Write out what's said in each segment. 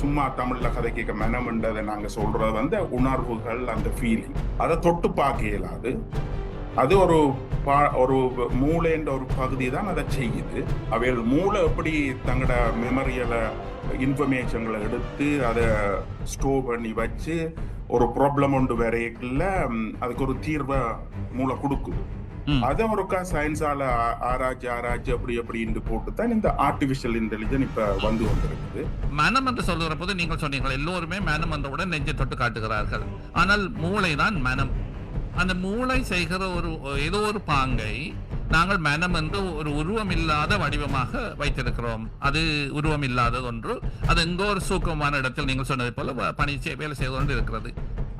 சும்மா தமிழ்ல கதை கேட்க மனம்ன்றதை நாங்க சொல்றது வந்து உணர்வுகள் அந்த ஃபீலிங் அதை தொட்டு பார்க்க இயலாது. அது ஒரு பா- ஒரு மூளைன்ற ஒரு பகுதி தான் அதை செய்யுது. அவைகள் மூளை எப்படி தங்களோட மெமரியில இன்ஃபர்மேஷன்களை எடுத்து அதை ஸ்டோர் பண்ணி வச்சு ஒரு ப்ராப்ளம் ஒன்று வரையக்குள்ள அதுக்கு ஒரு தீர்வை மூளை கொடுக்குது. அதை ஒருக்கா சயின்ஸால ஆராய்ச்சி ஆராய்ச்சி அப்படி அப்படின்னு போட்டு தான் இந்த ஆர்டிபிஷியல் இன்டெலிஜென்ஸ் இப்ப வந்து கொண்டிருக்குது மனம் என்று சொல்லுகிற போது நீங்கள் சொன்னீர்கள் எல்லோருமே மனம் வந்தவுடன் நெஞ்சை தொட்டு காட்டுகிறார்கள். ஆனால் மூளை தான் மனம் அந்த மூளை செய்கிற ஒரு ஏதோ ஒரு பாங்கை நாங்கள் மனம் என்று ஒரு உருவம் இல்லாத வடிவமாக வைத்திருக்கிறோம். அது உருவம் இல்லாதது ஒன்று. அது எங்கோ ஒரு சூக்கமான இடத்தில் நீங்கள் சொன்னது போல பணி வேலை செய்து கொண்டு இருக்கிறது.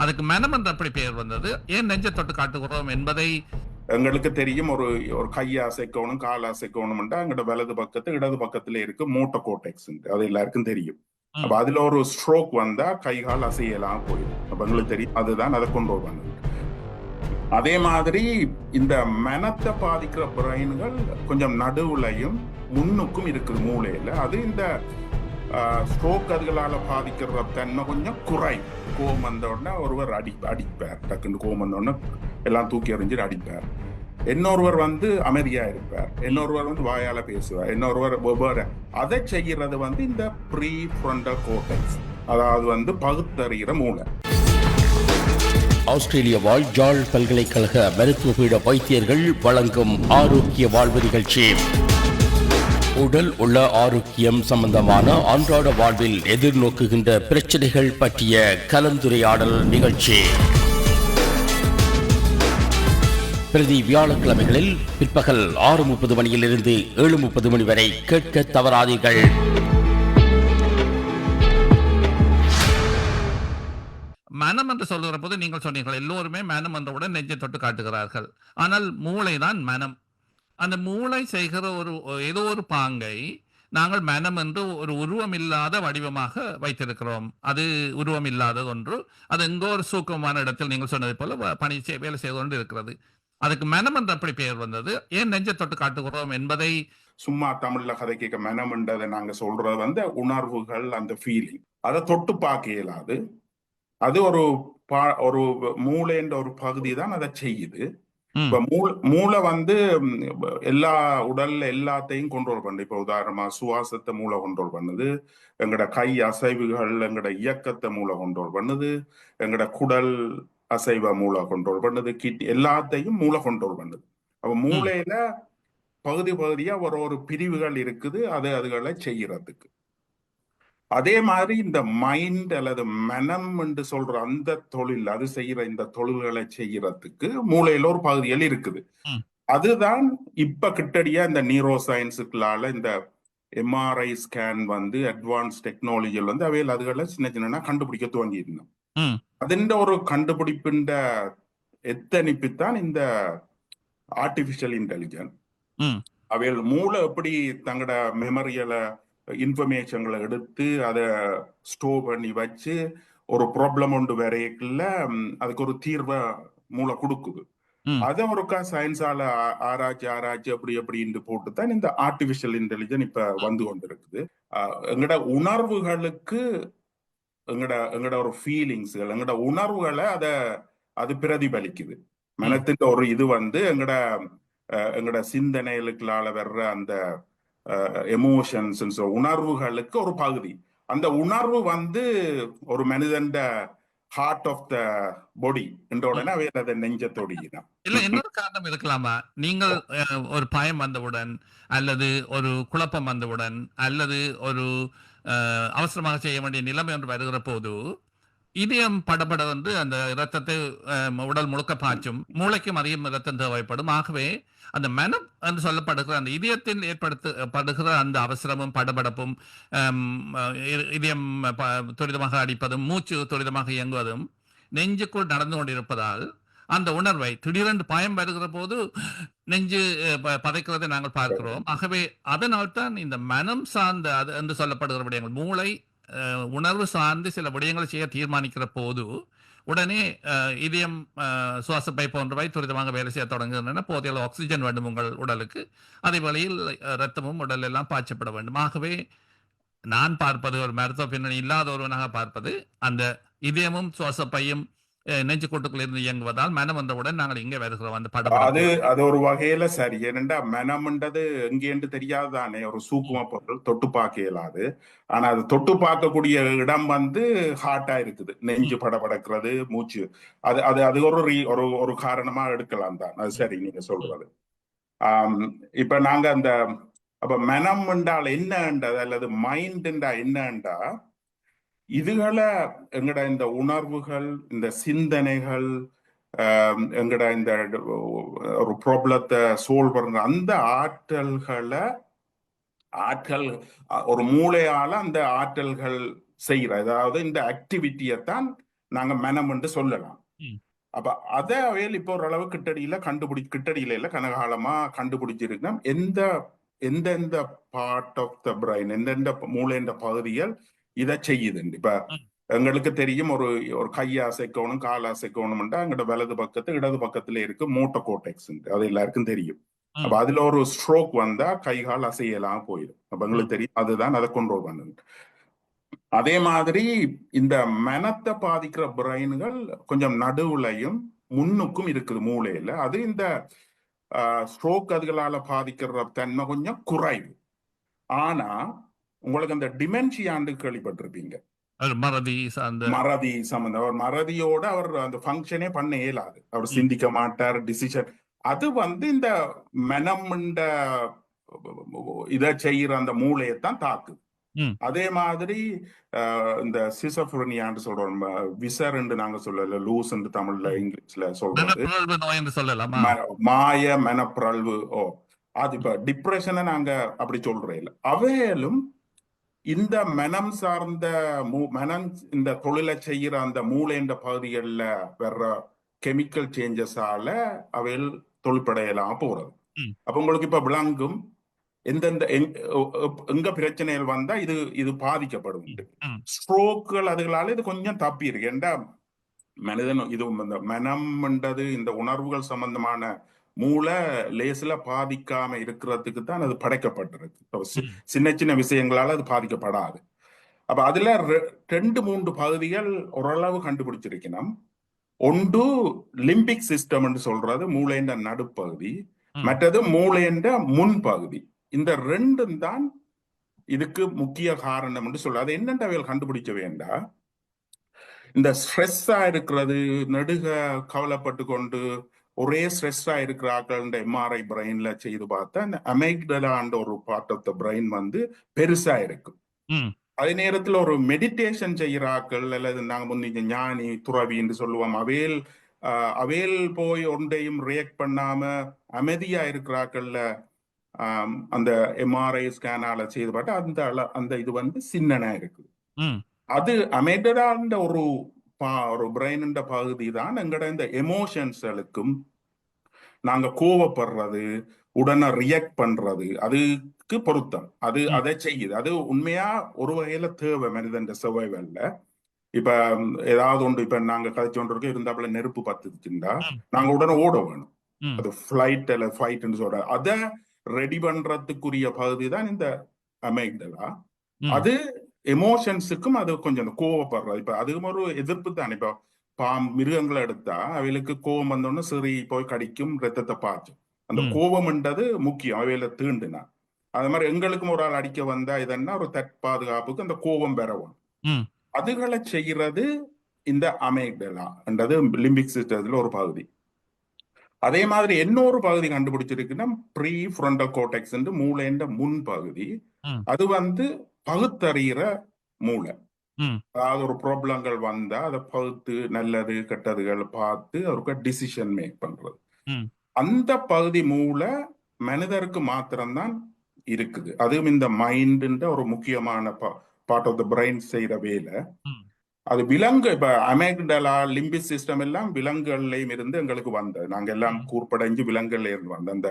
அதுக்கு மனம் என்று அப்படி பெயர் வந்தது. ஏன் நெஞ்சை தொட்டு காட்டுகிறோம் என்பதை எங்களுக்கு தெரியும் ஒரு ஒரு கையை அசைக்கணும் கால் அசைக்கணும்ன்றா அங்கட வலது பக்கத்து இடது பக்கத்துல இருக்கு மூட்டை கோட்டெக்ஸ் அது எல்லாருக்கும் தெரியும். அப்ப அதுல ஒரு ஸ்ட்ரோக் வந்தா கை கால் அசையலாம் போயிடும். அப்ப எங்களுக்கு தெரியும் அதுதான் அதை கொண்டு வருவாங்க. அதே மாதிரி இந்த மனத்தை பாதிக்கிற பிரெயின்கள் கொஞ்சம் நடுவுலையும் முன்னுக்கும் இருக்குது மூளையில. அது இந்த ஸ்ட்ரோக் அதுகளால பாதிக்கிற தன்மை கொஞ்சம் குறை கோவம் வந்த உடனே ஒருவர் அடி அடிப்பார் டக்குன்னு கோவம் வந்த உடனே எல்லாம் தூக்கி எறிஞ்சிட்டு அடிப்பார். இன்னொருவர் வந்து அமைதியா இருப்பார். இன்னொருவர் வந்து வாயால பேசுவார். இன்னொருவர் வெவ்வேறு. அதை செய்யறது வந்து இந்த ப்ரீ ஃப்ரண்டல் கோட்டெக்ஸ் அதாவது வந்து பகுத்தறிகிற மூளை. ஆஸ்திரேலிய வாழ் ஜாழ் பல்கலைக்கழக மருத்துவ பீட வைத்தியர்கள் வழங்கும் ஆரோக்கிய வாழ்வு நிகழ்ச்சி. உடல் உள்ள ஆரோக்கியம் சம்பந்தமான அன்றாட வாழ்வில் எதிர்நோக்குகின்ற பிரச்சனைகள் பற்றிய கலந்துரையாடல் நிகழ்ச்சி. பிரதி வியாழக்கிழமைகளில் பிற்பகல் ஆறு முப்பது மணியிலிருந்து ஏழு முப்பது மணி வரை கேட்க தவறாதீர்கள். மனம் என்று சொல்லுகிற போது நீங்கள் சொன்னீர்கள் எல்லோருமே மனம் வந்தவுடன் நெஞ்சை தொட்டு காட்டுகிறார்கள். ஆனால் மூளை தான் மனம். அந்த மூளை செய்கிற ஒரு ஏதோ ஒரு பாங்கை நாங்கள் மனம் என்று ஒரு உருவம் இல்லாத வடிவமாக வைத்திருக்கிறோம். அது உருவம் இல்லாதது ஒன்று. அது எங்கோ ஒரு சூக்கமான இடத்தில் நீங்கள் சொன்னது போல பணி செய்- வேலை செய்து கொண்டு இருக்கிறது அதுக்கு மனம் என்று அப்படி பெயர் வந்தது? ஏன் நெஞ்சை தொட்டு காட்டுகிறோம் என்பதை? சும்மா தமிழ்ல கதை கேட்க மனம்ன்றதை நாங்க சொல்றது வந்து உணர்வுகள் அந்த ஃபீலிங் அதை தொட்டு பார்க்க இயலாது. அது ஒரு பா- ஒரு மூளைன்ற ஒரு பகுதி தான் அதை செய்யுது. இப்ப மூளை மூளை வந்து எல்லா உடல்ல எல்லாத்தையும் கண்ட்ரோல் பண்ணுது இப்ப உதாரணமா சுவாசத்தை மூளை கண்ட்ரோல் பண்ணுது. எங்கட கை அசைவுகள் எங்கட இயக்கத்தை மூளை கண்ட்ரோல் பண்ணுது. எங்கட குடல் அசைவ மூளை கண்ட்ரோல் பண்ணுது கிட் எல்லாத்தையும் மூளை கண்ட்ரோல் பண்ணுது அப்ப மூளையில பகுதி பகுதியா ஒரு ஒரு பிரிவுகள் இருக்குது அது அதுகளை செய்யறதுக்கு அதே மாதிரி இந்த மைண்ட் அல்லது மனம் என்று சொல்ற அந்த தொழில் அது செய்யற இந்த தொழில்களை செய்யறதுக்கு மூளையில ஒரு பகுதிகள் இருக்குது. அதுதான் இப்ப கிட்டடியா இந்த நியூரோ சயின்ஸுக்குள்ளால இந்த எம்ஆர்ஐ ஸ்கேன் வந்து அட்வான்ஸ் டெக்னாலஜியில் வந்து அவையில் அதுகளை சின்ன சின்ன கண்டுபிடிக்க துவங்கியிருந்தோம். അതിന്റെ ഒരു കണ്ടുപിടിപ്പിന്റെ എത്തനിപ്പിത്താണ് இந்த ஆர்டிபிஷியல் இன்டெலிஜென்ஸ் ம். அவைகள் மூளை எப்படி தங்களோட மெமரியில இன்ஃபர்மேஷன்களை எடுத்து அதை ஸ்டோர் பண்ணி வச்சு ஒரு ப்ராப்ளம் ஒன்று வரையக்குள்ள ம், அதுக்கு ஒரு தீர்வை மூளை கொடுக்குது ம். அதை ஒருக்கா சயின்ஸால ஆ- ஆராய்ச்சி ஆராய்ச்சி அப்படி அப்படின்னு போட்டு தான் இந்த ஆர்டிபிஷியல் இன்டெலிஜென்ஸ் இப்ப வந்து கொண்டிருக்குது ஆஹ் எங்கட உணர்வுகளுக்கு எங்கட எங்கட ஒரு ஃபீலிங்ஸ்கள் எங்கட உணர்வுகளை அத அது பிரதிபலிக்குது. மனத்தின் ஒரு இது வந்து எங்கட எங்கட சிந்தனைகளுக்குள்ளால வர்ற அந்த எமோஷன்ஸ் உணர்வுகளுக்கு ஒரு பகுதி. அந்த உணர்வு வந்து ஒரு மனிதன் ஹார்ட் ஆஃப் த பாடி என்ற உடனே அவை அதை நெஞ்சத்தொடிதான் இல்ல இன்னொரு காரணம் இருக்கலாமா? நீங்கள் அஹ், ஒரு பயம் வந்தவுடன் அல்லது ஒரு குழப்பம் வந்தவுடன் அல்லது ஒரு அவசரமாக செய்ய வேண்டிய நிலைமை என்று வருகிற போது இதயம் படபட வந்து அந்த இரத்தத்தை உடல் முழுக்க பாய்ச்சும் மூளைக்கும் அதிகம் இரத்தம் தேவைப்படும். ஆகவே அந்த மனம் என்று சொல்லப்படுகிற அந்த இதயத்தில் ஏற்படுத்தப்படுகிற அந்த அவசரமும் படபடப்பும் இதயம் ப- துரிதமாக அடிப்பதும் மூச்சு துரிதமாக இயங்குவதும் நெஞ்சுக்குள் நடந்து கொண்டிருப்பதால் அந்த உணர்வை திடீரென்று பயம் வருகிற போது நெஞ்சு ப- பதைக்கிறதை நாங்கள் பார்க்கிறோம். ஆகவே அதனால் தான் இந்த மனம் சார்ந்த அது என்று சொல்லப்படுகிற விடயங்கள் மூளை உணர்வு சார்ந்து சில விடயங்களை செய்ய தீர்மானிக்கிற போது உடனே இதயம் சுவாசப்பை போன்றவை துரிதமாக வேலை செய்ய தொடங்குகின்றன. போதிய ஆக்சிஜன் வேண்டும் உங்கள் உடலுக்கு. அதே வழியில் ரத்தமும் உடல் எல்லாம் பாய்ச்சப்பட வேண்டும். ஆகவே நான் பார்ப்பது ஒரு மருத்துவ பின்னணி இல்லாத ஒருவனாக பார்ப்பது அந்த இதயமும் சுவாசப்பையும் நெஞ்சுக்கூட்டுக்குள் இருந்து இயங்குவதால் மனம் வந்தவுடன் நாங்கள் இங்கே வருகிறோம் அந்த அது படம் அது ஒரு வகையில சரி. ஏனென்றா மனம்ன்றது எங்கேன்னு தெரியாதுதானே. ஒரு சூக்கும பொருள் தொட்டு பார்க்க இயலாது ஆனா அது தொட்டு பார்க்கக்கூடிய இடம் வந்து ஹார்ட்டா இருக்குது. நெஞ்சு படபடக்கிறது மூச்சு. அது அது அது ஒரு ஒரு ஒரு காரணமா எடுக்கலாம் தான். அது சரி நீங்க சொல்றது. ஆம், இப்ப நாங்க அந்த அப்ப மனம் என்றால் என்னன்றது அல்லது மைண்ட் என்றா என்னண்டா இதுகளை எங்கட இந்த உணர்வுகள் இந்த சிந்தனைகள் எங்கட இந்த ஒரு ப்ராப்ளத்தை சோல்வ் பண்ணுற அந்த ஆற்றல்களை ஆற்றல் ஒரு மூளையால அந்த ஆற்றல்கள் செய்யற அதாவது இந்த ஆக்டிவிட்டியை தான் நாங்க மனம் என்று சொல்லலாம். அப்ப அதை அவையில் இப்போ ஓரளவு கிட்டடியில கண்டுபிடி கிட்டடியில இல்ல கனகாலமா கண்டுபிடிச்சிருக்கோம் எந்த எந்தெந்த பார்ட் ஆஃப் த பிரைன் எந்தெந்த மூளைன்ற பகுதிகள் இதை செய்யுது இப்ப. எங்களுக்கு தெரியும் ஒரு ஒரு கையை அசைக்கணும் கால் அசைக்கணும்ன்றா எங்களோட வலது பக்கத்து இடது பக்கத்துல இருக்கு மோட்டோ கோட்டெக்ஸ் அது எல்லாருக்கும் தெரியும். அப்ப அதுல ஒரு ஸ்ட்ரோக் வந்தா கை கால் அசையலாம் போயிடும் அப்ப எங்களுக்கு தெரியும் அதுதான் அதை கண்ட்ரோல் பண்ணுது அதே மாதிரி இந்த மனத்தை பாதிக்கிற பிரெயின்கள் கொஞ்சம் நடுவுலையும் முன்னுக்கும் இருக்குது மூளையில. அது இந்த ஸ்ட்ரோக் அதுகளால பாதிக்கிற தன்மை கொஞ்சம் குறைவு. ஆனா உங்களுக்கு அந்த டிமென்ஷியாண்டு கேள்விப்பட்டிருப்பீங்க. மறதி சார்ந்த மறதி சம்பந்தம். அவர் மறதியோட அவர் அந்த ஃபங்க்ஷனே பண்ண இயலாது. அவர் சிந்திக்க மாட்டார் டிசிஷன் அது வந்து இந்த மனம்ன்ற இதை செய்யற அந்த மூளையைத்தான் தாக்குது. அதே மாதிரி இந்த சிசப்ரனியான்னு சொல்றோம். விசர் நாங்க சொல்லல லூஸ் தமிழ்ல இங்கிலீஷ்ல சொல்றது. மனப்பிறழ்வு நோய் என்று சொல்லலாமா? ம- மாய மனப்பிறழ்வு ஓ. அது இப்ப டிப்ரெஷனை நாங்க அப்படி சொல்றோம் இல்ல. அவையிலும் இந்த மனம் சார்ந்த மனம் இந்த தொழிலை செய்யற அந்த மூளைன்ற பகுதிகளில் வர்ற கெமிக்கல் சேஞ்சஸால அவையில் தொழிற்படையலாம் போறது. அப்ப உங்களுக்கு இப்ப விளங்கும் எந்தெந்த எங்க பிரச்சனைகள் வந்தா இது இது பாதிக்கப்படும். ஸ்ட்ரோக்குகள் அதுகளால இது கொஞ்சம் தப்பி இருக்கு ஏண்டா மனிதன் இது இந்த மனம்ன்றது இந்த உணர்வுகள் சம்பந்தமான மூளை லேசில பாதிக்காம இருக்கிறதுக்கு தான் அது படைக்கப்பட்டிருக்கு. சின்ன சின்ன விஷயங்களால அது பாதிக்கப்படாது. அப்ப அதுல ரெண்டு மூன்று பகுதிகள் ஓரளவு கண்டுபிடிச்சிருக்கணும். ஒன்று லிம்பிக் சிஸ்டம் சொல்றது மூளைன்ற நடுப்பகுதி. மற்றது மூளைன்ற முன்பகுதி. இந்த ரெண்டும் தான் இதுக்கு முக்கிய காரணம் என்று சொல்ல அது என்னென்ன அவைகள் கண்டுபிடிக்க வேண்டாம் இந்த ஸ்ட்ரெஸ்ஸா இருக்கிறது நெடுக கவலைப்பட்டு கொண்டு ஒரே ஸ்ட்ரெஸ்ஸா இருக்கிற ஆட்கள் இந்த எம்ஆர்ஐ பிரெயின்ல செய்து பார்த்தா இந்த அமெக்டலான்ற ஒரு பார்ட் ஆஃப் த பிரெயின் வந்து பெருசா இருக்கும். அதே நேரத்துல ஒரு மெடிடேஷன் செய்யற ஆட்கள் அல்லது நாங்க முன்னிக்க ஞானி துறவி என்று சொல்லுவோம் அவேல் ஆஹ், அவேல் போய் ஒன்றையும் ரியாக்ட் பண்ணாம அமைதியா இருக்கிற ஆட்கள்ல ஆம், அந்த எம்ஆர்ஐ ஸ்கேனால செய்து பார்த்தா அந்த அந்த இது வந்து சின்னனா இருக்குது. அது அமெடலான்ற ஒரு பா- ஒரு பிரெயின்ன்ற பகுதி தான் எங்கட இந்த எமோஷன்ஸ்களுக்கும் நாங்க கோவப்படுறது உடனே ரியாக்ட் பண்றது அதுக்கு பொருத்தம் அது. அதை செய்யுது அது உண்மையா ஒரு வகையில தேவை மனிதன் சர்வைவல்ல இப்ப ஏதாவது ஒன்று இப்ப நாங்க கதைச்சோண்டு இருக்கோம் இருந்தாப்புல நெருப்பு பத்துச்சுண்டா. நாங்க உடனே ஓட வேணும். அது ஃபிளைட் அல்ல ஃபைட்னு சொல்ற அதை ரெடி பண்றதுக்குரிய பகுதி தான் இந்த அமெக்டலா ம். அது எமோஷன்ஸுக்கும் அது கொஞ்சம் கோவப்படுறது இப்ப அதுவும் ஒரு எதிர்ப்பு தான். இப்ப பாம் மிருகங்களை எடுத்தா அவைகளுக்கு கோவம் வந்தோடனே சிறி போய் கடிக்கும் ரத்தத்தை பாய்ச்சும் அந்த. கோபம்ன்றது முக்கியம். அவையில தீண்டுனா. அது மாதிரி எங்களுக்கும் ஒரு ஆள் அடிக்க வந்தா இதென்னா ஒரு தற்பாதுகாப்புக்கு அந்த கோபம் பெறவும். அதுகளை செய்யறது இந்த அமெக்டலா என்றது லிம்பிக் சிஸ்டத்துல ஒரு பகுதி. அதே மாதிரி இன்னொரு பகுதி கண்டுபிடிச்சிருக்குன்னா ப்ரீ ஃப்ரண்டல் கோட்டெக்ஸ் மூளைன்ற முன் பகுதி. அது வந்து பகுத்தறிகிற மூளை. அதாவது ஒரு ப்ராப்ளங்கள் வந்தா அதை பகுத்து நல்லது கெட்டதுகள் பார்த்து அவருக்கு டிசிஷன் மேக் பண்றது. அந்த பகுதி மூளை மனிதருக்கு மாத்திரம்தான் இருக்குது அதுவும் இந்த மைண்டுன்ற ஒரு முக்கியமான பார்ட் ஆஃப் த பிரெயின் செய்யற வேலை. அது விலங்கு இப்ப அமெக்டலா லிம்பிக் சிஸ்டம் எல்லாம் விலங்குகள்லயும் இருந்து எங்களுக்கு வந்தது நாங்க எல்லாம். கூர்ப்படைஞ்சு விலங்குகள்ல இருந்து வந்த அந்த.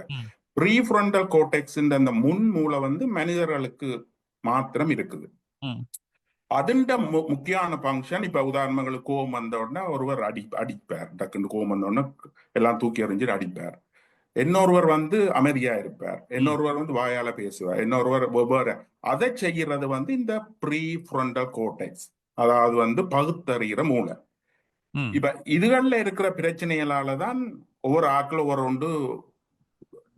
ப்ரீஃப்ரண்டல் கோட்டெக்ஸ் அந்த முன் மூளை வந்து மனிதர்களுக்கு மாத்திரம் இருக்குது. அதுண்ட முக்கியமான ஃபங்க்ஷன் இப்ப உதாரணங்களுக்கு கோவம் வந்த உடனே ஒருவர் அடி அடிப்பார். டக்குன்னு கோவம் வந்த உடனே எல்லாம் தூக்கி எறிஞ்சிட்டு அடிப்பார். இன்னொருவர் வந்து அமைதியா இருப்பார். இன்னொருவர் வந்து வாயால பேசுவார். இன்னொருவர் வெவ்வேறு அதை செய்யறது வந்து இந்த ப்ரீ ஃப்ரண்டல் கோட்டெக்ஸ் அதாவது வந்து பகுத்தறிகிற மூளை. இப்ப இதுகள்ல இருக்கிற பிரச்சனைகளால தான் ஒவ்வொரு ஆக்கள் ஒவ்வொரு உண்டு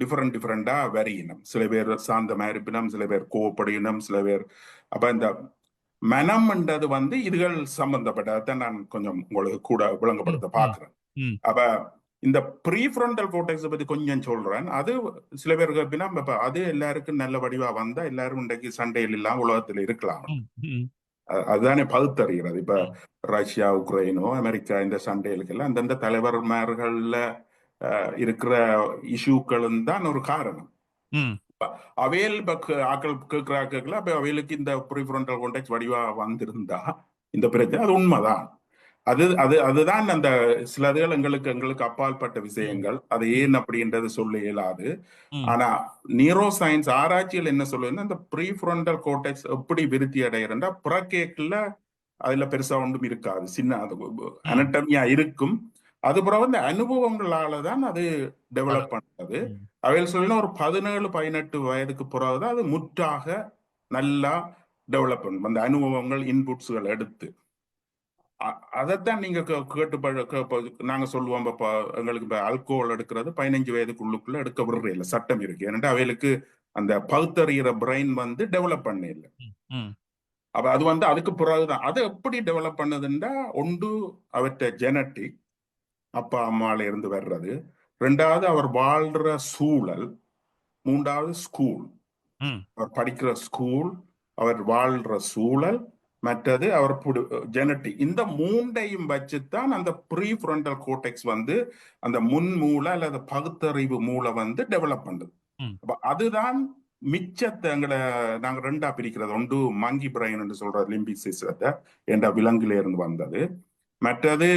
டிஃபரெண்ட் டிஃபரெண்டா வரையினம் சில பேர் சாந்தமா இருப்பினம் சில பேர் கோவப்படினம் சில பேர் அப்ப இந்த மனம்ன்றது வந்து இதுகள் சம்பந்தப்பட்டதை. நான் கொஞ்சம் உங்களுக்கு கூட விளங்கப்படுத்த ம். அப்ப இந்த ப்ரீ ஃப்ரண்டல் கோட்டெக்ஸ் பத்தி கொஞ்சம் சொல்றேன். அது சில பேருக்கு அப்படின்னா இப்ப அது எல்லாருக்கும் நல்ல வடிவா வந்தா எல்லாரும் இன்றைக்கு சண்டையில் இல்லாம உலகத்துல இருக்கலாம். அதுதானே பகுத்தறிகிறது. இப்ப. ரஷ்யா உக்ரைனோ அமெரிக்கா இந்த சண்டைகளுக்கெல்லாம் அந்தந்த தலைவர்மார்கள்ல இருக்கிற இஷ்யூக்களும் தான் ஒரு காரணம். அவையல் ஆக்கள் கேட்கிறாக்கள் அப்ப அவைகளுக்கு இந்த ப்ரீஃப்ரண்டல் கான்டெக்ட் வடிவா வந்திருந்தா இந்த பிரச்சனை அது உண்மைதான். அது அது அதுதான் அந்த சிலதுகள் எங்களுக்கு எங்களுக்கு அப்பாற்பட்ட விஷயங்கள். அது ஏன் அப்படின்றது சொல்ல இயலாது. ஆனா நியூரோ சயின்ஸ் ஆராய்ச்சியில் என்ன சொல்லுதுன்னா இந்த ப்ரீஃப்ரண்டல் கோட்டெக்ஸ் எப்படி விருத்தி அடைகிறா புறக்கேக்குல அதுல பெருசா ஒன்றும் இருக்காது. சின்ன அது அனட்டமியா இருக்கும். அது பிறகு இந்த அனுபவங்களால தான் அது டெவலப் பண்ணது. அவையில் சொல்லினா ஒரு பதினேழு பதினெட்டு வயதுக்கு பிறகுதான் அது முற்றாக நல்லா டெவலப் பண்ணும் அந்த அனுபவங்கள் இன்புட்ஸ்கள் எடுத்து. அதைத்தான் நீங்க கேட்டு நாங்க சொல்லுவோம் எங்களுக்கு இப்ப அல்கோஹால் எடுக்கிறது பதினஞ்சு வயதுக்குள்ளுக்குள்ள எடுக்க விடுற இல்ல சட்டம் இருக்கு. ஏன்னா அவைகளுக்கு அந்த பகுத்தறிகிற பிரெயின் வந்து டெவலப் பண்ண இல்லை. அப்ப அது வந்து அதுக்கு பிறகுதான். அதை எப்படி டெவலப் பண்ணுதுன்னா ஒன்று அவற்றை ஜெனட்டிக் அப்பா அம்மால இருந்து வர்றது. ரெண்டாவது அவர் வாழ்ற சூழல். மூன்றாவது ஸ்கூல். அவர் படிக்கிற ஸ்கூல் அவர் வாழ்ற சூழல். மற்றது அவர் ஜெனட்டிக் இந்த மூண்டையும் வச்சுதான் அந்த ப்ரீ ஃப்ரண்டல் கோட்டெக்ஸ் வந்து அந்த முன் மூளை அல்லது பகுத்தறிவு மூளை வந்து டெவலப் பண்ணுது. அதுதான் மிச்சத்தை எங்களை நாங்க ரெண்டா பிரிக்கிறது. ஒன்று மங்கி பிரைன் என்று சொல்றது லிம்பிக் சிஸ்டத்தை என்ற விலங்குல இருந்து வந்தது. மற்றது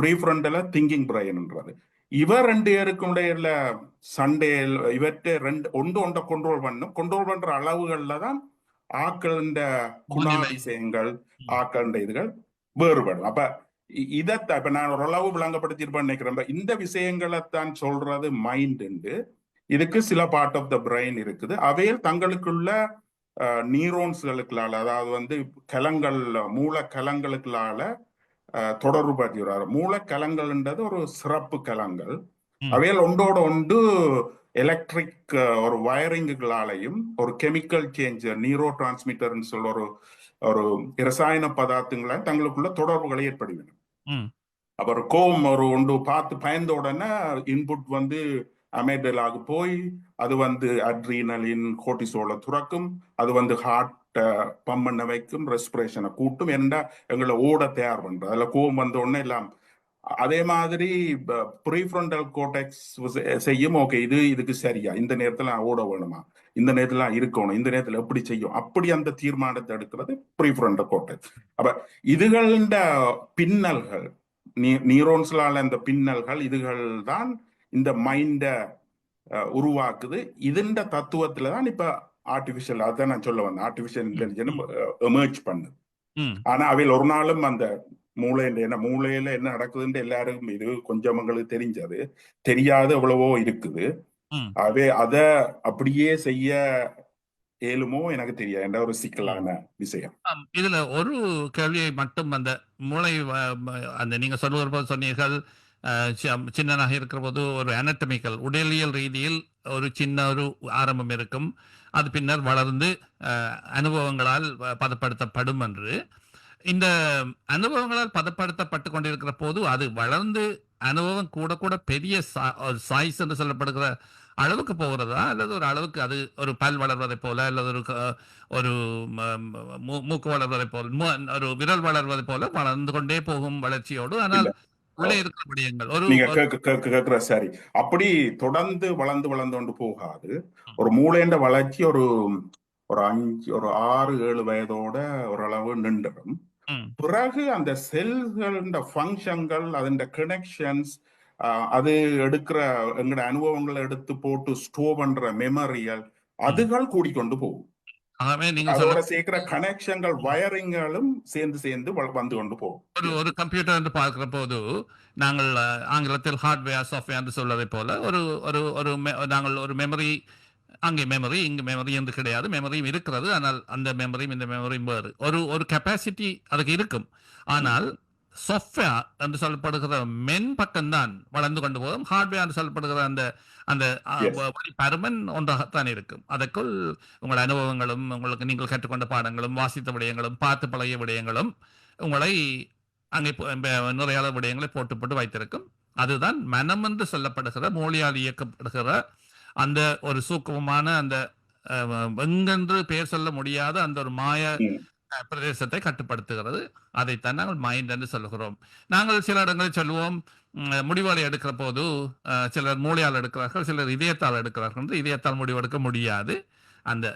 ப்ரீஃப்ரண்டல திங்கிங் பிரைன்ன்றது இவர் ரெண்டு பேருக்கும் இடையில சண்டே இவற்றை ரெண்டு ஒன்று ஒன்றை கண்ட்ரோல் பண்ணும். கண்ட்ரோல் பண்ற அளவுகள்ல தான் ஆக்களின் குணாதிசயங்கள் ஆக்களின் இதுகள் வேறுபடும். அப்ப இ- இதத்தான் இப்ப நான் ஓரளவு விளங்கப்படுத்தியிருப்பேன் நினைக்கிறேன். இந்த விஷயங்களை தான் சொல்றது மைண்ட் இதுக்கு சில பார்ட் ஆஃப் த பிரெயின் இருக்குது. அவையில் தங்களுக்குள்ள நியூரோன்ஸ்களுக்குள்ளால அதாவது வந்து கலங்கள் மூல கலங்களுக்குள்ளால தொடர்பு படுத்துகிறார் மூல கலங்கள்ன்றது ஒரு சிறப்பு கலங்கள். அவையில் ஒன்றோட ஒன்று எலக்ட்ரிக் ஒரு வயரிங்குகளாலையும் ஒரு கெமிக்கல் சேஞ்ச் நியூரோ டிரான்ஸ்மிட்டர்னு சொல்ற ஒரு ஒரு இரசாயன பதார்த்தங்களால் தங்களுக்குள்ள தொடர்புகளை ஏற்படுகின்றன ம். அப்புறம் கோவம் ஒரு ஒன்று பார்த்து பயந்த உடனே இன்புட் வந்து அமேடலாக போய் அது வந்து அட்ரீனலின் கோட்டிசோலை துறக்கும் அது வந்து ஹார்ட் பம்ப் பண்ண வைக்கும் ரெஸ்பிரேஷனை கூட்டும். ஏன்னா எங்களை ஓட தயார் பண்றது. அதுல கோவம் வந்த உடனே எல்லாம் அதே மாதிரி ப்ரீஃப்ரண்டல் கோட்டெக்ஸ் செய்யும். ஓகே இது இதுக்கு சரியா. இந்த நேரத்துல ஓட வேணுமா? இந்த நேரத்துல இருக்கணும் இந்த நேரத்துல எப்படி செய்யும்? அப்படி அந்த தீர்மானத்தை எடுக்கிறது ப்ரீஃப்ரண்டல் கோட்டெக்ஸ் அப்ப இதுகள பின்னல்கள் நியூரோன்ஸ்லால இந்த பின்னல்கள் இதுகள் தான் இந்த மைண்ட உருவாக்குது. இதுண்ட தத்துவத்துல தான் இப்ப ஆர்டிபிஷியல் அதான் நான் சொல்ல வந்தேன். ஆர்டிபிஷியல் இன்டெலிஜென்ஸ் எமர்ஜ் பண்ணுது. ஆனா அவையில் ஒரு நாளும் அந்த மூளையில என்ன மூளையில என்ன நடக்குதுன்னு எல்லாருக்கும் இது கொஞ்சம் எங்களுக்கு தெரிஞ்சது. தெரியாத எவ்வளவோ இருக்குது. அவே அத அப்படியே செய்ய ஏழுமோ எனக்கு தெரியாது. என்ற ஒரு சிக்கலான விஷயம். இதுல ஒரு கேள்வியை மட்டும் அந்த மூளை அந்த நீங்க சொல்லுகிற போது சொன்னீர்கள். சின்னனாக இருக்கிற போது ஒரு அனட்டமிக்கல் உடலியல் ரீதியில் ஒரு சின்ன ஒரு ஆரம்பம் இருக்கும். அது பின்னர் வளர்ந்து அனுபவங்களால் பதப்படுத்தப்படும் என்று. இந்த அனுபவங்களால் பதப்படுத்தப்பட்டு கொண்டிருக்கிற போது அது வளர்ந்து அனுபவம் கூட கூட பெரிய சாய்ஸ் என்று சொல்லப்படுகிற அளவுக்கு போகிறதா? அல்லது ஒரு அளவுக்கு அது ஒரு பல் வளர்வதைப் போல அல்லது ஒரு ஒரு மூக்கு வளர்வதைப் போல ஒரு விரல் வளர்வதைப் போல வளர்ந்து கொண்டே போகும் வளர்ச்சியோடு. ஆனால் நீங்க சரி. அப்படி தொடர்ந்து வளர்ந்து வளர்ந்து கொண்டு போகாது. ஒரு மூளைன்ற வளர்ச்சி ஒரு ஒரு அஞ்சு ஒரு ஆறு ஏழு வயதோட ஓரளவு நின்றுடும். பிறகு அந்த செல்கள ஃபங்க்ஷன்கள் அதன் கனெக்ஷன்ஸ் அது எடுக்கிற எங்கட அனுபவங்களை எடுத்து போட்டு ஸ்டோர் பண்ற மெமரிகள் அதுகள் கூடிக்கொண்டு போகும். ஆகவே நீங்க அதோட சேர்க்கிற கனெக்ஷன்கள் வயரிங்களும் சேர்ந்து சேர்ந்து வந்து கொண்டு போகும். ஒரு ஒரு கம்ப்யூட்டர் என்று பார்க்கிற போது நாங்கள் ஆங்கிலத்தில் ஹார்ட்வேர் சாஃப்ட்வேர் சொல்வதை போல ஒரு ஒரு ஒரு நாங்கள் ஒரு மெமரி அங்கே மெமரி இங்கு மெமரி என்று கிடையாது. மெமரியும் இருக்கிறது ஆனால் அந்த மெமரியும் இந்த மெமரியும் வேறு. ஒரு ஒரு கெப்பாசிட்டி அதுக்கு இருக்கும். ஆனால் சாஃப்ட்வேர் என்று சொல்லப்படுகிற மென் பக்கம்தான் வளர்ந்து கொண்டு போகும். ஹார்ட்வேர் என்று சொல்லப்படுகிற அந்த அந்த பருமன் ஒன்றாகத்தான் இருக்கும். அதற்குள் உங்கள் அனுபவங்களும் உங்களுக்கு நீங்கள் கற்றுக்கொண்ட பாடங்களும் வாசித்த விடயங்களும் பார்த்து பழகிய விடயங்களும் உங்களை அங்கே நிறைய விடயங்களை போட்டு போட்டு வைத்திருக்கும். அதுதான் மனம் என்று சொல்லப்படுகிற மொழியால் இயக்கப்படுகிற அந்த ஒரு சூக்குமமான அந்த எங்கென்று பெயர் சொல்ல முடியாத அந்த ஒரு மாய பிரதேசத்தை கட்டுப்படுத்துகிறது. அதைத்தான் நாங்கள் மைண்ட் என்று சொல்லுகிறோம். நாங்கள் சில இடங்களில் சொல்லுவோம் முடிவுகளை எடுக்கிற போது சிலர் மூளையால் எடுக்கிறார்கள் சிலர் இதயத்தால் எடுக்கிறார்கள் என்று இதயத்தால் முடிவெடுக்க முடியாது. அந்த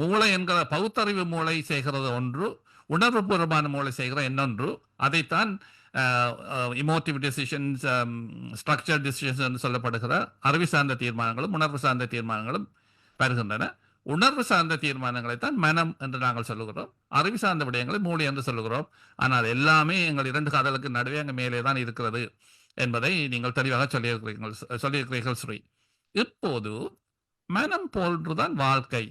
மூளை என்கிற பகுத்தறிவு மூளை செய்கிறது ஒன்று உணர்வுபூர்வமான மூளை செய்கிற இன்னொன்று. அதைத்தான் இமோட்டிவ் டெசிஷன்ஸ் ஸ்ட்ரக்சர் டெசிஷன்ஸ் என்று சொல்லப்படுகிற அறிவு சார்ந்த தீர்மானங்களும் உணர்வு சார்ந்த தீர்மானங்களும் வருகின்றன. உணர்வு சார்ந்த தீர்மானங்களை தான் மனம் என்று நாங்கள் சொல்லுகிறோம். அறிவு சார்ந்த விடயங்களை மூளை என்று சொல்லுகிறோம். ஆனால் எல்லாமே எங்கள் இரண்டு காதலுக்கு நடுவே அங்கே மேலே தான் இருக்கிறது என்பதை நீங்கள் தெளிவாக சொல்லியிருக்கிறீர்கள் சொல்லியிருக்கிறீர்கள் ஸ்ரீ. இப்போது மனம் போன்றுதான் வாழ்க்கை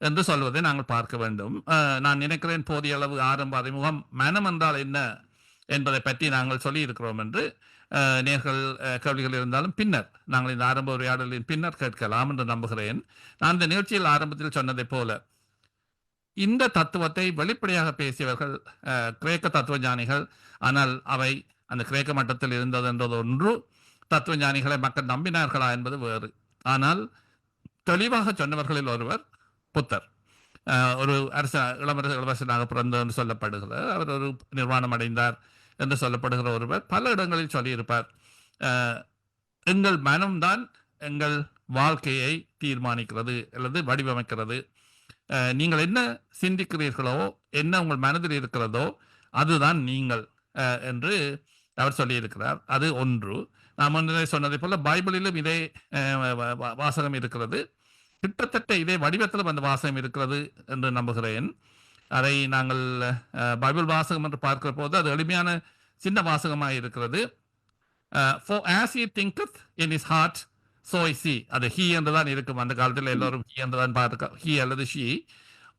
என்று சொல்வதை நாங்கள் பார்க்க வேண்டும். நான் நினைக்கிறேன் போதிய அளவு ஆரம்ப அறிமுகம் மனம் என்றால் என்ன என்பதை பற்றி நாங்கள் சொல்லி இருக்கிறோம் என்று நேர்கள் கேள்விகள் இருந்தாலும் பின்னர் நாங்கள் இந்த ஆரம்ப உரையாடலின் பின்னர் கேட்கலாம் என்று நம்புகிறேன். நான் இந்த நிகழ்ச்சியில் ஆரம்பத்தில் சொன்னதைப் போல இந்த தத்துவத்தை வெளிப்படையாக பேசியவர்கள் கிரேக்க தத்துவ ஞானிகள் ஆனால் அவை அந்த கிரேக்க மட்டத்தில் இருந்தது என்றது ஒன்று தத்துவ ஞானிகளை மக்கள் நம்பினார்களா என்பது வேறு. ஆனால் தெளிவாக சொன்னவர்களில் ஒருவர் புத்தர். ஒரு அரச இளவரச இளவரசனாக பிறந்தவர் என்று சொல்லப்படுகிறார். அவர் ஒரு நிர்வாணம் அடைந்தார். என்று சொல்லப்படுகிற ஒருவர் பல இடங்களில் சொல்லியிருப்பார். எங்கள் மனம்தான் எங்கள் வாழ்க்கையை தீர்மானிக்கிறது அல்லது வடிவமைக்கிறது. நீங்கள் என்ன சிந்திக்கிறீர்களோ என்ன உங்கள் மனதில் இருக்கிறதோ அதுதான் நீங்கள் என்று அவர் சொல்லியிருக்கிறார். அது ஒன்று. நான் முன்னரே சொன்னதை போல பைபிளிலும் இதே வாசகம் இருக்கிறது. கிட்டத்தட்ட இதே வடிவத்திலும் அந்த வாசகம் இருக்கிறது என்று நம்புகிறேன். அதை நாங்கள் பைபிள் வாசகம் என்று பார்க்கிற போது அது எளிமையான சின்ன வாசகமாக இருக்கிறது. For as he think in his heart so I சி அது ஹீ என்று தான் இருக்கும். அந்த காலத்தில் எல்லோரும் ஹீ என்று தான் பார்க்க ஹீ அல்லது ஷீ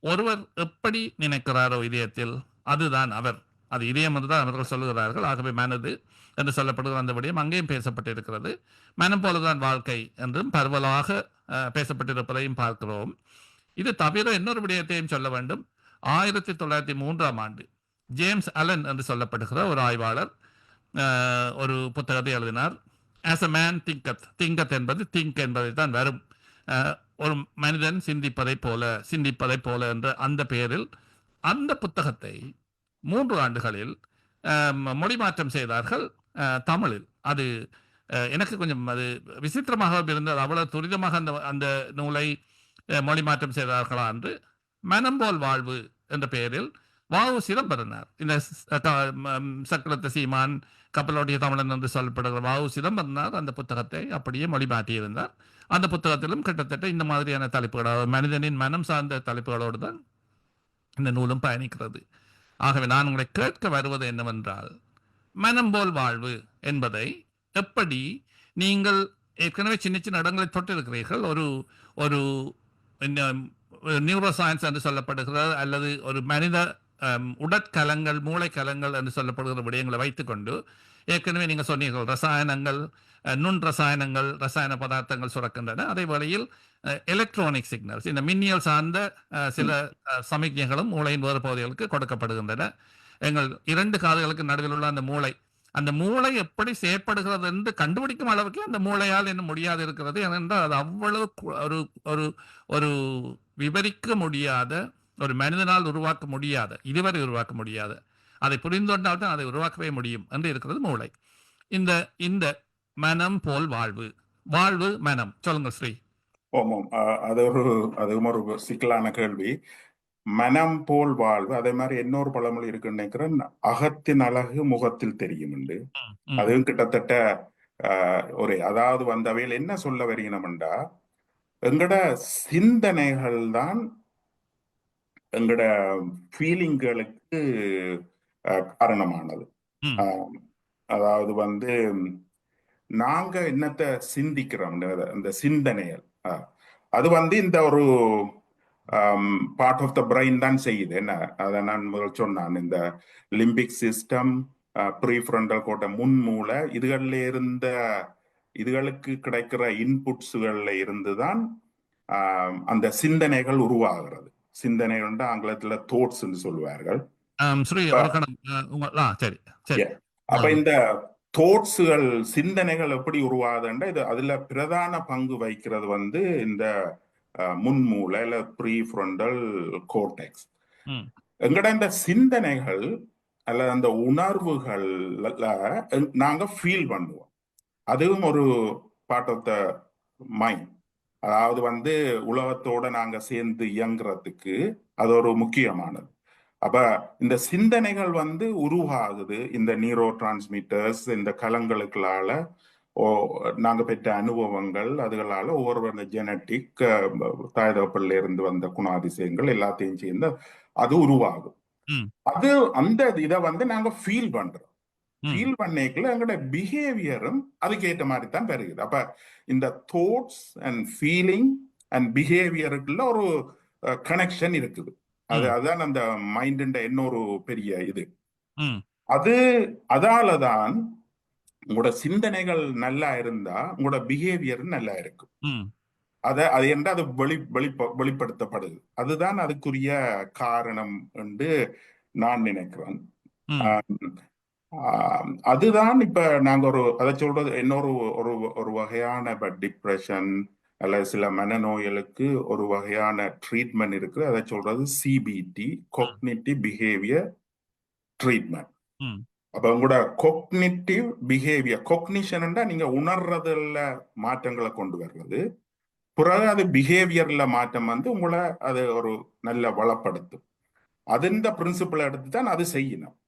ஒருவர் எப்படி நினைக்கிறாரோ இதயத்தில் அதுதான் அவர். அது இதயம் என்று தான் அவர்கள் சொல்லுகிறார்கள். ஆகவே மனது என்று சொல்லப்படுகிற அந்த விடயம் அங்கேயும் பேசப்பட்டிருக்கிறது. மனம் போலதான் வாழ்க்கை என்றும் பரவலாக uh, பேசப்பட்டிருப்பதையும் பார்க்கிறோம். இது தவிர இன்னொரு விடயத்தையும் சொல்ல வேண்டும். ஆயிரத்தி தொள்ளாயிரத்தி மூன்றாம் ஆண்டு ஜேம்ஸ் அலன் என்று சொல்லப்படுகிற ஒரு ஆய்வாளர் ஒரு புத்தகத்தை எழுதினார். ஆஸ் அ மேன் திங்கத் திங்கத் என்பது திங்க் என்பதை தான் வரும் ஒரு மனிதன் சிந்திப்பதை போல சிந்திப்பதை போல என்ற அந்த பெயரில் அந்த புத்தகத்தை மூன்று ஆண்டுகளில் மொழிமாற்றம் மொழி மாற்றம் செய்தார்கள் தமிழில். அது எனக்கு கொஞ்சம் அது விசித்திரமாக இருந்தது. அவ்வளவு துரிதமாக அந்த அந்த நூலை மொழிமாற்றம் மொழி மாற்றம் செய்தார்களா என்று மனம்போல் வாழ்வு என்ற பெயரில் வாவு சிதம்பரனார். இந்த ஸ்- சக்கரத்த சீமான் கப்பலோடைய தமிழன் என்று சொல்லப்படுகிற வாவு சிதம்பரனார் அந்த புத்தகத்தை அப்படியே மொழிமாட்டியிருந்தார் அந்த புத்தகத்திலும் கிட்டத்தட்ட இந்த மாதிரியான தலைப்புகளோட மனிதனின் மனம் சார்ந்த தலைப்புகளோடு தான் இந்த நூலும் பயணிக்கிறது. ஆகவே நான் உங்களை கேட்க வருவது என்னவென்றால் மனம் போல் வாழ்வு என்பதை எப்படி நீங்கள் ஏற்கனவே சின்ன சின்ன இடங்களை தொட்டிருக்கிறீர்கள். ஒரு ஒரு நியூரோ சயின்ஸ் என்று சொல்லப்படுகிறது அல்லது ஒரு மனித Um, உடற்கலங்கள் மூளைக்கலங்கள் என்று சொல்லப்படுகிற விடயங்களை வைத்துக்கொண்டு ஏற்கனவே நீங்கள் சொன்னீர்கள் ரசாயனங்கள் uh, நுண் ரசாயனங்கள் ரசாயன பதார்த்தங்கள் சுரக்கின்றன. அதே வேளையில் uh, எலக்ட்ரானிக் சிக்னல்ஸ் இந்த மின்னியல் சார்ந்த uh, சில சமிக்ஞைகளும் மூளையின் வேறு பகுதிகளுக்கு கொடுக்கப்படுகின்றன. எங்கள் இரண்டு காதுகளுக்கு நடுவில் உள்ள அந்த மூளை அந்த மூளை எப்படி செயற்படுகிறது என்று கண்டுபிடிக்கும் அளவுக்கு அந்த மூளையால் என்ன முடியாது இருக்கிறது. ஏனென்றால் அது அவ்வளவு ஒரு ஒரு ஒரு விவரிக்க முடியாத ஒரு மனிதனால் உருவாக்க முடியாத இதுவரை உருவாக்க முடியாத அதை புரிந்து கொண்டால் தான் அதை உருவாக்கவே முடியும் என்று இருக்கிறது மூளை. இந்த இந்த மனம் போல் வாழ்வு. வாழ்வு மனம். சொல்லுங்க ஸ்ரீ. ஓமம் அது ஒரு அதுவும் ஒரு சிக்கலான கேள்வி. மனம் போல் வாழ்வு அதே மாதிரி இன்னொரு பழமொழி இருக்குன்னு நினைக்கிறேன். அகத்தின் அழகு முகத்தில் தெரியும் உண்டு அதுவும் கிட்டத்தட்ட ஒரு அதாவது வந்தவையில் என்ன சொல்ல வருகிறோம்டா எங்கட சிந்தனைகள் தான் எங்களோட ஃபீலிங்களுக்கு காரணமானது. அதாவது வந்து நாங்க என்னத்த சிந்திக்கிறோம் அந்த சிந்தனைகள். ஆஹ், அது வந்து இந்த ஒரு பார்ட் ஆஃப் த பிரெயின் தான் செய்யுது. என்ன? அதை நான் முதல் சொன்னான். இந்த லிம்பிக் சிஸ்டம் ப்ரீஃப்ரண்டல் கோட்டை முன்மூளை இதுகள்ல இருந்த இதுகளுக்கு கிடைக்கிற இன்புட்ஸுகள்ல இருந்து தான் அந்த சிந்தனைகள் உருவாகிறது. சிந்தனைகள் ஆங்கிலத்துல தோட்ஸ்ன்னு சொல்லுவார்கள். அப்ப இந்த தோட்ஸுகள் சிந்தனைகள் எப்படி உருவாதுன்னா இது அதுல பிரதான பங்கு வகிக்கிறது வந்து இந்த முன்மூளை இல்ல ப்ரீ ஃப்ரண்டல் கோர்டெக்ஸ். எங்கட இந்த சிந்தனைகள் அல்லது அந்த உணர்வுகள்ல நாங்க ஃபீல் பண்ணுவோம். அதுவும் ஒரு பார்ட் ஆஃப் த மைண்ட் அதாவது வந்து உலகத்தோட நாங்க சேர்ந்து இயங்குறதுக்கு அது ஒரு முக்கியமானது அப்ப இந்த சிந்தனைகள் வந்து உருவாகுது இந்த நியூரோ டிரான்ஸ்மிட்டர்ஸ் இந்த கலங்களுக்களால ஓ நாங்க பெற்ற அனுபவங்கள் அதுகளால ஒவ்வொரு ஜெனட்டிக் தாய் தகப்பல்ல இருந்து வந்த குணாதிசயங்கள் எல்லாத்தையும் சேர்ந்து அது உருவாகும். அது அந்த இதை வந்து நாங்க ஃபீல் பண்றோம். ஃபீல் பண்ணேக்குள்ள எங்களோட பிஹேவியரும் அதுக்கேற்ற மாதிரி தான் பெருகுது. அப்ப இந்த தோட்ஸ் அண்ட் ஃபீலிங் அண்ட் பிஹேவியருக்குள்ள ஒரு கனெக்ஷன் இருக்குது. அது. அதான் அந்த மைண்ட் இன்னொரு பெரிய இது. அது அதால தான் உங்களோட சிந்தனைகள் நல்லா இருந்தா உங்களோட பிஹேவியர் நல்லா இருக்கும். அத அது என்று அது வெளி வெளிப்ப வெளிப்படுத்தப்படுது. அதுதான் அதுக்குரிய காரணம் என்று நான் நினைக்கிறேன். அதுதான் இப்ப நாங்க ஒரு அதை சொல்றது இன்னொரு ஒரு ஒரு வகையான இப்ப டிப்ரெஷன் அல்லது சில மனநோய்களுக்கு ஒரு வகையான ட்ரீட்மெண்ட் இருக்கு அதை சொல்றது சிபிடி கொக்னிட்டிவ் பிஹேவியர் ட்ரீட்மெண்ட். அப்ப உங்களோட கொக்னிட்டிவ் பிஹேவியர் கொக்னிஷன்டா நீங்க உணர்றதுல மாற்றங்களை கொண்டு வர்றது. பிறகு அது பிஹேவியர்ல மாற்றம் வந்து உங்களை அது ஒரு நல்ல வளப்படுத்தும். அது இந்த பிரின்சிபல் எடுத்து தான் அது செய்யணும்.